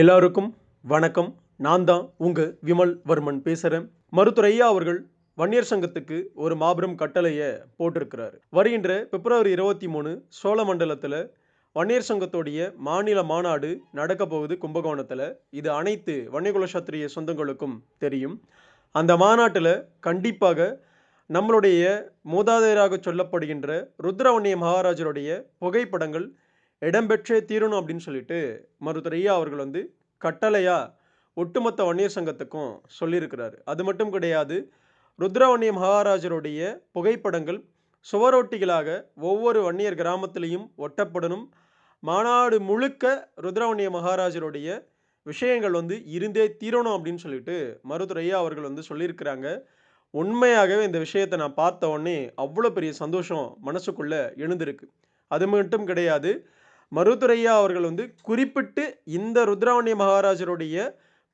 எல்லாருக்கும் வணக்கம். நான் தான் உங்கள் விமல் வர்மன் பேசுகிறேன் மருத்துவர் ஐயா அவர்கள் வன்னியர் சங்கத்துக்கு ஒரு மாபெரும் கட்டளையை போட்டிருக்கிறார். வருகின்ற பிப்ரவரி இருபத்தி மூணு சோழமண்டலத்தில் வன்னியர் சங்கத்துடைய மாநில மாநாடு நடக்க போகுது கும்பகோணத்தில். இது அனைத்து வன்னியகுல சத்திரிய சொந்தங்களுக்கும் தெரியும். அந்த மாநாட்டில் கண்டிப்பாக நம்மளுடைய மூதாதையராக சொல்லப்படுகின்ற ருத்ரவன்னிய மகாராஜருடைய புகைப்படங்கள் இடம்பெற்றே தீரணும் அப்படின்னு சொல்லிட்டு மருத்துவர் ஐயா அவர்கள் வந்து கட்டளையாக ஒட்டுமொத்த வன்னியர் சங்கத்துக்கும் சொல்லியிருக்கிறார். அது மட்டும் கிடையாது ருத்ரவன்னிய மகாராஜருடைய புகைப்படங்கள் சுவரொட்டிகளாக ஒவ்வொரு வன்னியர் கிராமத்திலையும் ஒட்டப்படணும். மாநாடு முழுக்க ருத்ரவன்னிய மகாராஜருடைய விஷயங்கள் வந்து இருந்தே தீரணும் அப்படின்னு சொல்லிட்டு மருத்துவர் அவர்கள் வந்து சொல்லியிருக்கிறாங்க. உண்மையாகவே இந்த விஷயத்தை நான் பார்த்த உடனே அவ்வளோ பெரிய சந்தோஷம் மனசுக்குள்ளே எழுந்திருக்கு. அது மட்டும் கிடையாது மருதுரையா அவர்கள் வந்து குறிப்பிட்டு இந்த ருத்ராவணி மகாராஜருடைய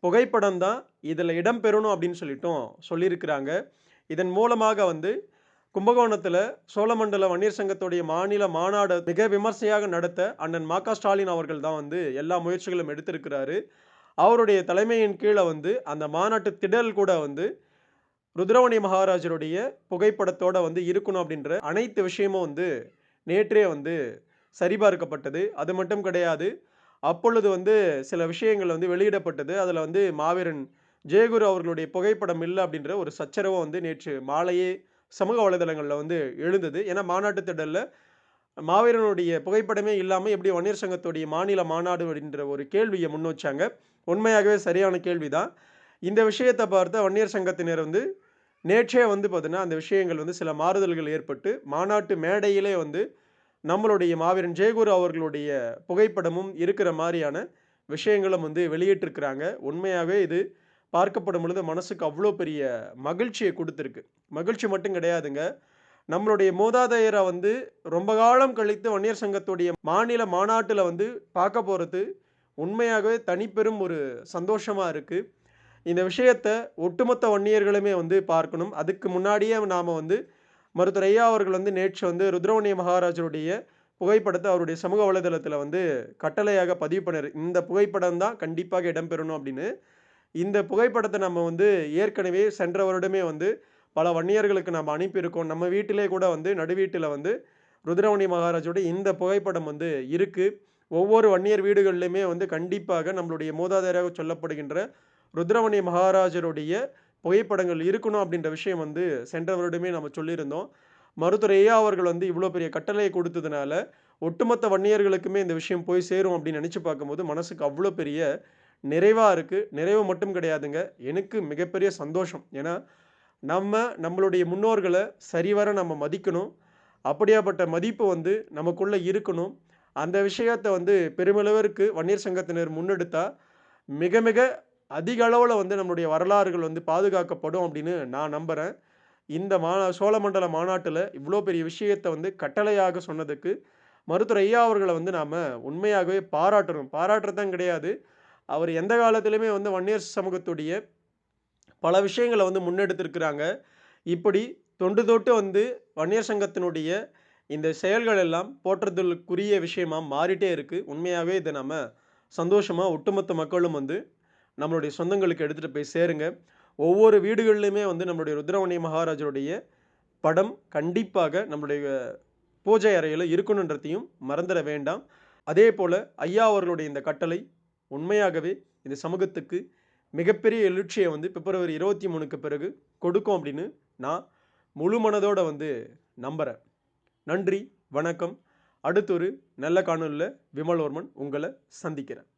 புகைப்படம் தான் இதில் இடம்பெறணும் அப்படின்னு சொல்லிட்டும் சொல்லியிருக்கிறாங்க. இதன் மூலமாக வந்து கும்பகோணத்தில் சோழமண்டல வன்னியர் சங்கத்துடைய மாநில மாநாடு மிக விமர்சையாக நடத்த அண்ணன் மா ஸ்டாலின் அவர்கள் தான் வந்து எல்லா முயற்சிகளும் எடுத்திருக்கிறாரு. அவருடைய தலைமையின் கீழே வந்து அந்த மாநாட்டு திடல் கூட வந்து ருத்ரவணி மகாராஜருடைய புகைப்படத்தோட வந்து இருக்கணும் அப்படின்ற அனைத்து விஷயமும் வந்து நேற்றே வந்து சரிபார்க்கப்பட்டது. அது மட்டும் கிடையாது. அப்பொழுது வந்து சில விஷயங்கள் வந்து வெளியிடப்பட்டது. அதில் வந்து மாவீரன் ஜெயகுரு அவர்களுடைய புகைப்படம் இல்லை அப்படின்ற ஒரு சச்சரவை வந்து நேற்று மாலையே சமூக வலைதளங்களில் வந்து எழுந்தது. ஏன்னா மாநாட்டு திடலில் மாவீரனுடைய புகைப்படமே இல்லாமல் எப்படி வன்னியர் சங்கத்துடைய மாநில மாநாடு அப்படின்ற ஒரு கேள்வியை முன் வச்சாங்க. உண்மையாகவே சரியான கேள்வி தான் இந்த விஷயத்தை பார்த்த வன்னியர் சங்கத்தினர் வந்து நேற்றே வந்து பார்த்தீங்கன்னா அந்த விஷயங்கள் வந்து சில மாறுதல்கள் ஏற்பட்டு மாநாட்டு மேடையிலே வந்து நம்மளுடைய மாவீரன் ஜெயகுரு அவர்களுடைய புகைப்படமும் இருக்கிற மாதிரியான விஷயங்களும் வந்து வெளியிட்டிருக்கிறாங்க. உண்மையாகவே இது பார்க்கப்படும் பொழுது மனசுக்கு அவ்வளோ பெரிய மகிழ்ச்சியை கொடுத்துருக்கு. மகிழ்ச்சி மட்டும் கிடையாதுங்க. நம்மளுடைய மூதாதையரை வந்து ரொம்ப காலம் கழித்து வன்னியர் சங்கத்துடைய மாநில மாநாட்டில் வந்து பார்க்க போகிறது உண்மையாகவே தனிப்பெரும் ஒரு சந்தோஷமாக இருக்குது இந்த விஷயத்தை ஒட்டுமொத்த வன்னியர்களுமே வந்து பார்க்கணும். அதுக்கு முன்னாடியே நாம் வந்து மருத்துவர் ஐயா அவர்கள் வந்து நேற்று வந்து ருத்ரவணிய மகாராஜருடைய புகைப்படத்தை அவருடைய சமூக வலைதளத்தில் வந்து கட்டளையாக பதிவு பண்ணார். இந்த புகைப்படம் தான் கண்டிப்பாக இடம்பெறணும் அப்படின்னு. இந்த புகைப்படத்தை நம்ம வந்து ஏற்கனவே சென்ற வருடமே வந்து பல வன்னியர்களுக்கு நம்ம அனுப்பியிருக்கோம். நம்ம வீட்டிலே கூட வந்து நடுவீட்டில் வந்து ருத்ரவணி மகாராஜோடைய இந்த புகைப்படம் வந்து இருக்குது ஒவ்வொரு வன்னியர் வீடுகள்லையுமே வந்து கண்டிப்பாக நம்மளுடைய மூதாதையராக சொல்லப்படுகின்ற ருத்ரவணி மகாராஜருடைய புகைப்படங்கள் இருக்கணும் அப்படின்ற விஷயம் வந்து சென்ற வருடமே நம்ம சொல்லியிருந்தோம். மருத்துவர் ஐயா அவர்கள் வந்து இவ்வளோ பெரிய கட்டளையை கொடுத்ததுனால ஒட்டுமொத்த வன்னியர்களுக்குமே இந்த விஷயம் போய் சேரும் அப்படின்னு நினச்சி பார்க்கும்போது மனசுக்கு அவ்வளோ பெரிய நிறைவாக இருக்குது நிறைவு மட்டும் கிடையாதுங்க. எனக்கு மிகப்பெரிய சந்தோஷம். ஏன்னா நம்ம நம்மளுடைய முன்னோர்களை சரிவர நம்ம மதிக்கணும். அப்படியாப்பட்ட மதிப்பு வந்து நமக்குள்ளே இருக்கணும். அந்த விஷயத்தை வந்து பெருமளவிற்கு வன்னியர் சங்கத்தினர் முன்னெடுத்தால் மிக மிக அதிக அளவில் வந்து நம்மளுடைய வரலாறுகள் வந்து பாதுகாக்கப்படும் அப்படின்னு நான் நம்புகிறேன் இந்த மா சோழமண்டல மாநாட்டில் இவ்வளோ பெரிய விஷயத்தை வந்து கட்டளையாக சொன்னதுக்கு மருத்துவர் ஐயா அவர்களை வந்து நாம் உண்மையாகவே பாராட்டணும். பாராட்டுறதான் கிடையாது. அவர் எந்த காலத்திலுமே வந்து வன்னியர் சமூகத்துடைய பல விஷயங்களை வந்து முன்னெடுத்திருக்கிறாங்க. இப்படி தொண்டு தொட்டு வந்து வன்னியர் சங்கத்தினுடைய இந்த செயல்கள் எல்லாம் போற்றுதலுக்குரிய விஷயமாக மாறிட்டே இருக்குது உண்மையாகவே இதை நம்ம சந்தோஷமாக ஒட்டுமொத்த மக்களும் வந்து நம்மளுடைய சொந்தங்களுக்கு எடுத்துகிட்டு போய் சேருங்க. ஒவ்வொரு வீடுகள்லையுமே வந்து நம்மளுடைய ருத்ரவணி மகாராஜருடைய படம் கண்டிப்பாக நம்மளுடைய பூஜை அறையில் இருக்கணுன்றதையும் மறந்துட வேண்டாம். அதே போல் ஐயா அவர்களுடைய இந்த கட்டளை உண்மையாகவே இந்த சமூகத்துக்கு மிகப்பெரிய எழுச்சியை வந்து பிப்ரவரி இருபத்தி மூணுக்கு பிறகு கொடுக்கும் அப்படின்னு நான் முழு மனதோடு வந்து நம்புகிறேன் நன்றி வணக்கம். அடுத்தொரு நல்ல காணொலியில் விமல்வர்மன் உங்களை சந்திக்கிறேன்.